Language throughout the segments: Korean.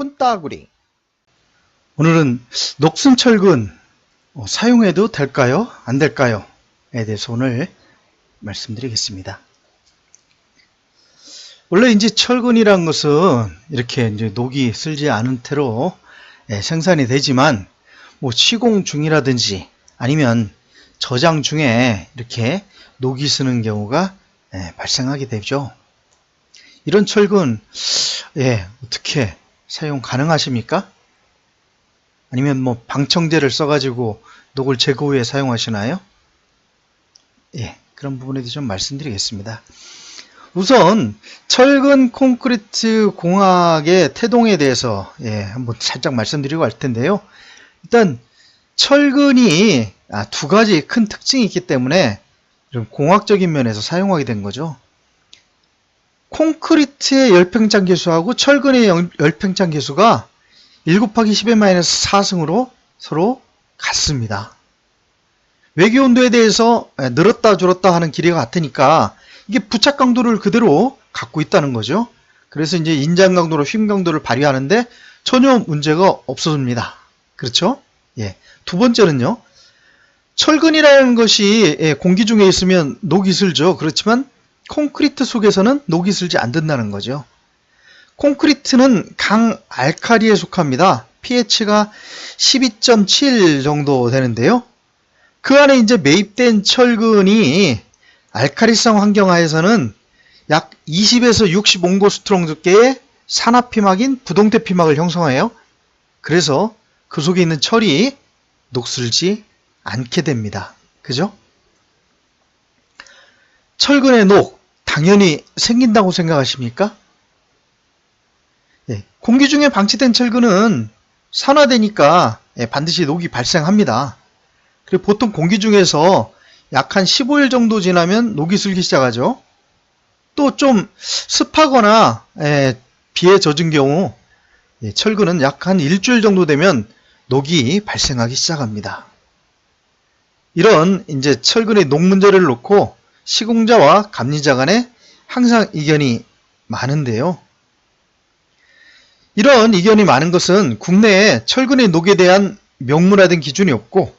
콘따구리 오늘은 녹슨 철근 어, 사용해도 될까요? 안 될까요? 에 대해서 오늘 말씀드리겠습니다. 원래 이제 철근이란 것은 이렇게 이제 녹이 슬지 않은 태로 예, 생산이 되지만 뭐 시공 중이라든지 아니면 저장 중에 이렇게 녹이 쓰는 경우가 예, 발생하게 되죠. 이런 철근 예, 어떻게 사용 가능하십니까? 아니면 뭐 방청제를 써가지고 녹을 제거 후에 사용하시나요? 예, 그런 부분에 대해서 좀 말씀드리겠습니다. 우선 철근 콘크리트 공학의 태동에 대해서 예, 한번 살짝 말씀드리고 할 텐데요. 일단 철근이 아, 두 가지 큰 특징이 있기 때문에 좀 공학적인 면에서 사용하게 된 거죠. 콘크리트의 열팽창 계수하고 철근의 열- 열팽창 계수가 1 곱하기 10의 마이너스 4승으로 서로 같습니다. 외기 온도에 대해서 예, 늘었다 줄었다 하는 길이가 같으니까 이게 부착 강도를 그대로 갖고 있다는 거죠. 그래서 이제 인장 강도로 휨 강도를 발휘하는데 전혀 문제가 없어집니다. 그렇죠? 예. 두 번째는요. 철근이라는 것이 예, 공기 중에 있으면 녹이 슬죠. 그렇지만 콘크리트 속에서는 녹이 슬지 않는다는 거죠. 콘크리트는 강 알카리에 속합니다. pH가 12.7 정도 되는데요. 그 안에 이제 매입된 철근이 알카리성 환경 하에서는 약 20에서 60 온고스트롱 두께의 산화 피막인 부동태 피막을 형성해요. 그래서 그 속에 있는 철이 녹슬지 않게 됩니다. 그죠? 철근의 녹 당연히 생긴다고 생각하십니까? 예, 공기 중에 방치된 철근은 산화되니까 예, 반드시 녹이 발생합니다. 그리고 보통 공기 중에서 약 한 15일 정도 지나면 녹이 슬기 시작하죠. 또 좀 습하거나 예, 비에 젖은 경우 예, 철근은 약 한 일주일 정도 되면 녹이 발생하기 시작합니다. 이런 이제 철근의 녹 문제를 놓고 시공자와 감리자 간에 항상 이견이 많은데요. 이런 이견이 많은 것은 국내에 철근의 녹에 대한 명문화된 기준이 없고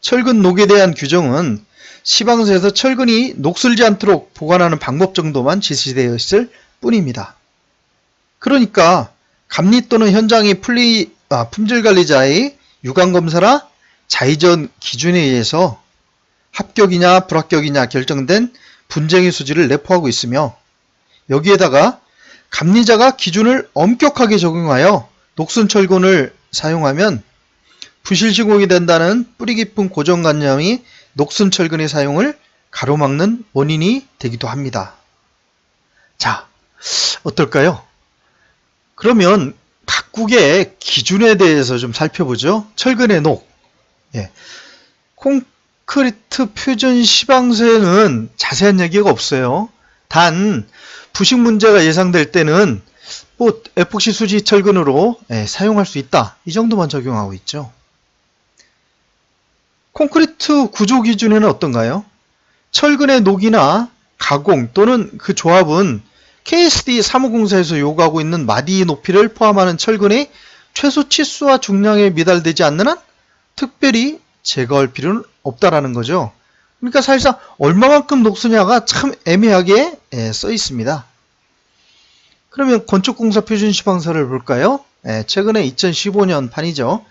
철근 녹에 대한 규정은 시방서에서 철근이 녹슬지 않도록 보관하는 방법 정도만 지시되어 있을 뿐입니다. 그러니까 감리 또는 현장의 아, 품질 관리자의 유관 검사나 자의전 기준에 의해서 합격이냐 불합격이냐 결정된 분쟁의 수지를 내포하고 있으며 여기에다가 감리자가 기준을 엄격하게 적용하여 녹슨 철근을 사용하면 부실 시공이 된다는 뿌리 깊은 고정관념이 녹슨 철근의 사용을 가로막는 원인이 되기도 합니다. 자, 어떨까요? 그러면 각국의 기준에 대해서 좀 살펴보죠. 철근의 녹. 예. 콘 크리트 표준 시방서에는 자세한 얘기가 없어요. 단 부식 문제가 예상될 때는 뭐 에폭시 수지 철근으로 예, 사용할 수 있다. 이 정도만 적용하고 있죠. 콘크리트 구조 기준에는 어떤가요? 철근의 녹이나 가공 또는 그 조합은 KSD 사무공사에서 요구하고 있는 마디 높이를 포함하는 철근의 최소 치수와 중량에 미달되지 않는 한 특별히 제거할 필요는 없다라는 거죠. 그러니까 사실상 얼마만큼 녹수냐가 참 애매하게 예, 써 있습니다. 그러면 건축공사 표준 시방서를 볼까요? 예, 최근에 2015년 판이죠.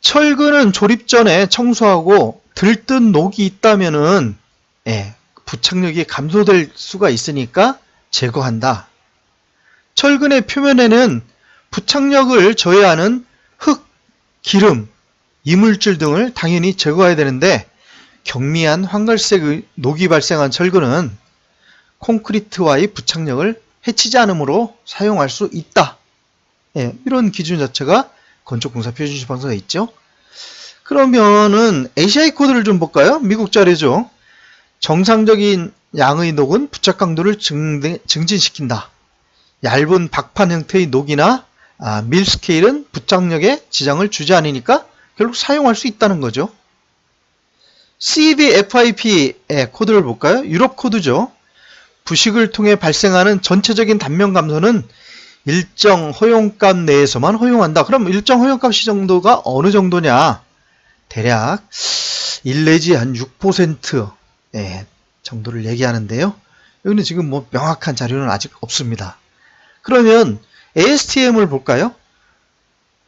철근은 조립 전에 청소하고 들뜬 녹이 있다면은 예, 부착력이 감소될 수가 있으니까 제거한다. 철근의 표면에는 부착력을 저해하는 흙, 기름, 이물질 등을 당연히 제거해야 되는데 경미한 황갈색 녹이 발생한 철근은 콘크리트와의 부착력을 해치지 않으므로 사용할 수 있다. 예, 이런 기준 자체가 건축공사 표준시방서가 있죠. 그러면은 ACI 코드를 좀 볼까요? 미국 자료죠. 정상적인 양의 녹은 부착 강도를 증, 증진시킨다. 얇은 박판 형태의 녹이나 아, 밀 스케일은 부착력에 지장을 주지 않으니까 결국 사용할 수 있다는 거죠. CVFIP의 코드를 볼까요? 유럽 코드죠. 부식을 통해 발생하는 전체적인 단면 감소는 일정 허용값 내에서만 허용한다. 그럼 일정 허용값 이 정도가 어느 정도냐? 대략 1 내지 한 6% 예, 정도를 얘기하는데요. 여기는 지금 뭐 명확한 자료는 아직 없습니다. 그러면 ASTM을 볼까요?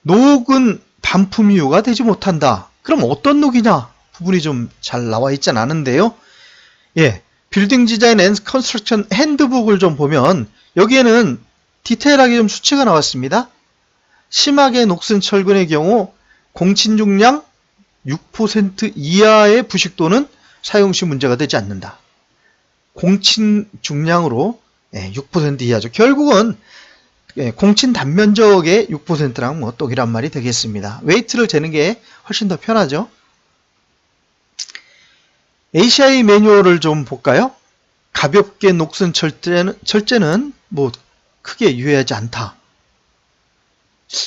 녹은 반품이유가 되지 못한다. 그럼 어떤 녹이냐? 부분이 좀 잘 나와 있진 않은데요. 예, 빌딩 디자인 앤 컨스트럭션 핸드북을 좀 보면 여기에는 디테일하게 좀 수치가 나왔습니다. 심하게 녹슨 철근의 경우 공친 중량 6% 이하의 부식도는 사용 시 문제가 되지 않는다. 공친 중량으로 6% 이하죠. 결국은 예, 공친 단면적의 6%랑 뭐 똑이란 말이 되겠습니다. 웨이트를 재는 게 훨씬 더 편하죠. ACI 매뉴얼을 좀 볼까요? 가볍게 녹슨 철제는, 철제는 뭐 크게 유해하지 않다.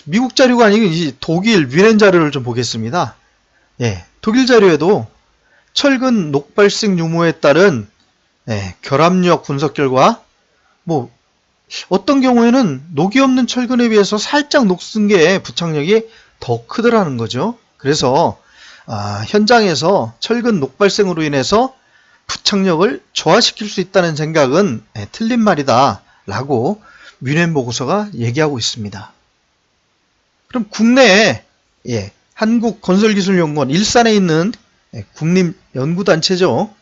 미국 자료가 아니고 이제 독일 위렌 자료를 좀 보겠습니다. 예, 독일 자료에도 철근 녹발생 유무에 따른 예, 결합력 분석 결과 뭐 어떤 경우에는 녹이 없는 철근에 비해서 살짝 녹슨 게 부착력이 더 크더라는 거죠. 그래서 아, 현장에서 철근 녹발생으로 인해서 부착력을 저하시킬 수 있다는 생각은 예, 틀린 말이다 라고 뮌헨 보고서가 얘기하고 있습니다. 그럼 국내에 예, 한국건설기술연구원 일산에 있는 예, 국립연구단체죠.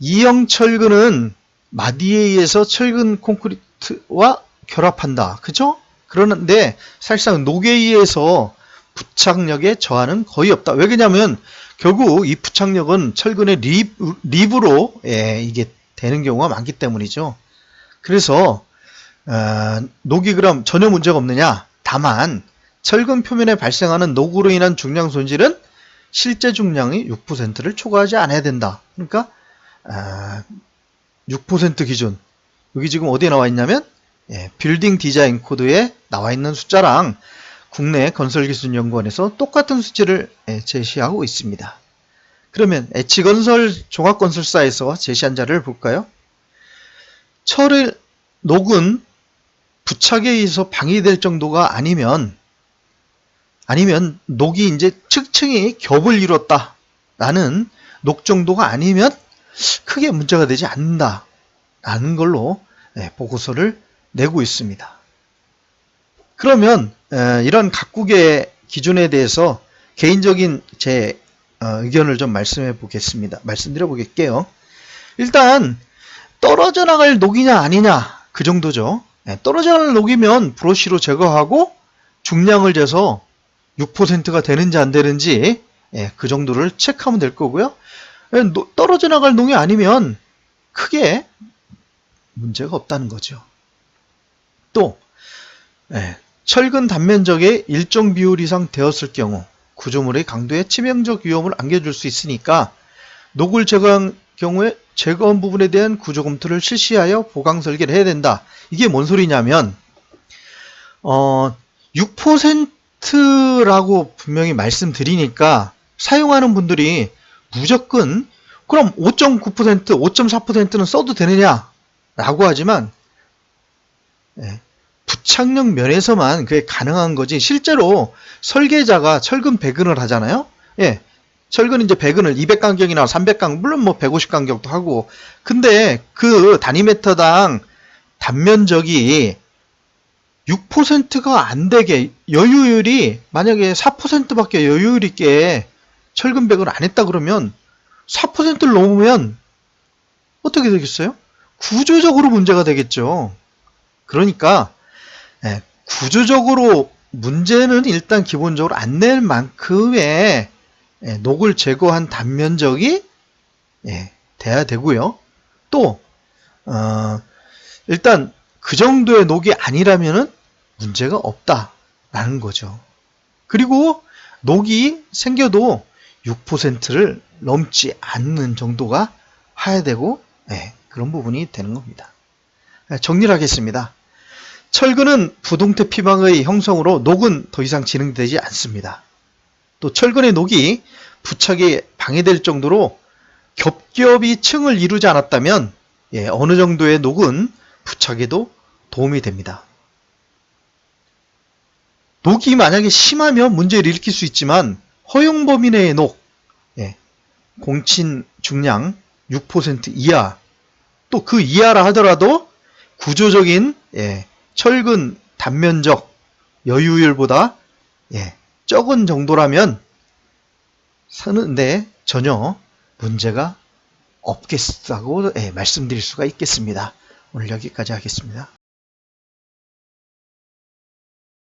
이형 철근은 마디에 의해서 철근 콘크리트와 결합한다. 그죠? 그러는데 사실상 녹에 의해서 부착력의 저하는 거의 없다. 왜 그러냐면 결국 이 부착력은 철근의 립, 립으로 예, 이게 되는 경우가 많기 때문이죠. 그래서 어, 녹이 그럼 전혀 문제가 없느냐? 다만 철근 표면에 발생하는 녹으로 인한 중량 손실은 실제 중량의 6%를 초과하지 않아야 된다. 그러니까 어, 6% 기준 여기 지금 어디에 나와 있냐면 예, 빌딩 디자인 코드에 나와 있는 숫자랑 국내 건설기술연구원에서 똑같은 수치를 예, 제시하고 있습니다. 그러면 H건설 종합건설사에서 제시한 자료를 볼까요? 철을 녹은 부착에 의해서 방해될 정도가 아니면 아니면 녹이 이제 층층이 겹을 이뤘다 라는 녹 정도가 아니면 크게 문제가 되지 않는다 라는 걸로 예, 보고서를 내고 있습니다. 그러면 이런 각국의 기준에 대해서 개인적인 제 어, 의견을 좀 말씀해 보겠습니다. 말씀드려 보겠게요. 일단 떨어져 나갈 녹이냐 아니냐 그 정도죠. 예, 떨어져 나갈 녹이면 브러쉬로 제거하고 중량을 재서 6%가 되는지 안 되는지 예, 그 정도를 체크하면 될 거고요. 예, 떨어져 나갈 녹이 아니면 크게 문제가 없다는 거죠. 또 철근 단면적의 일정 비율 이상 되었을 경우 구조물의 강도에 치명적 위험을 안겨줄 수 있으니까 녹을 제거한 경우에 제거한 부분에 대한 구조 검토를 실시하여 보강 설계를 해야 된다. 이게 뭔 소리냐면 어, 6%라고 분명히 말씀드리니까 사용하는 분들이 무조건 그럼 5.9%, 5.4%는 써도 되느냐? 라고 하지만 예, 부착력 면에서만 그게 가능한 거지 실제로 설계자가 철근 배근을 하잖아요. 예. 철근 이제 배근을 200간격이나 300간 물론 뭐 150간격도 하고 근데 그 단위미터당 단면적이 6%가 안 되게 여유율이 만약에 4%밖에 여유율 있게 철근 배근을 안 했다 그러면 4%를 넘으면 어떻게 되겠어요? 구조적으로 문제가 되겠죠. 그러니까 예, 구조적으로 문제는 일단 기본적으로 안 낼 만큼의 예, 녹을 제거한 단면적이 예, 돼야 되고요. 또 어, 일단 그 정도의 녹이 아니라면은 문제가 없다라는 거죠. 그리고 녹이 생겨도 6%를 넘지 않는 정도가 해야 되고 예, 그런 부분이 되는 겁니다. 예, 정리를 하겠습니다. 철근은 부동태 피방의 형성으로 녹은 더 이상 진행되지 않습니다. 또 철근의 녹이 부착에 방해될 정도로 겹겹이 층을 이루지 않았다면 예, 어느 정도의 녹은 부착에도 도움이 됩니다. 녹이 만약에 심하면 문제를 일으킬 수 있지만 허용 범위 내의 녹, 예, 공친 중량 6% 이하, 또 그 이하라 하더라도 구조적인 예, 철근 단면적 여유율보다 예, 적은 정도라면 쓰는데 전혀 문제가 없겠다고 예, 말씀드릴 수가 있겠습니다. 오늘 여기까지 하겠습니다.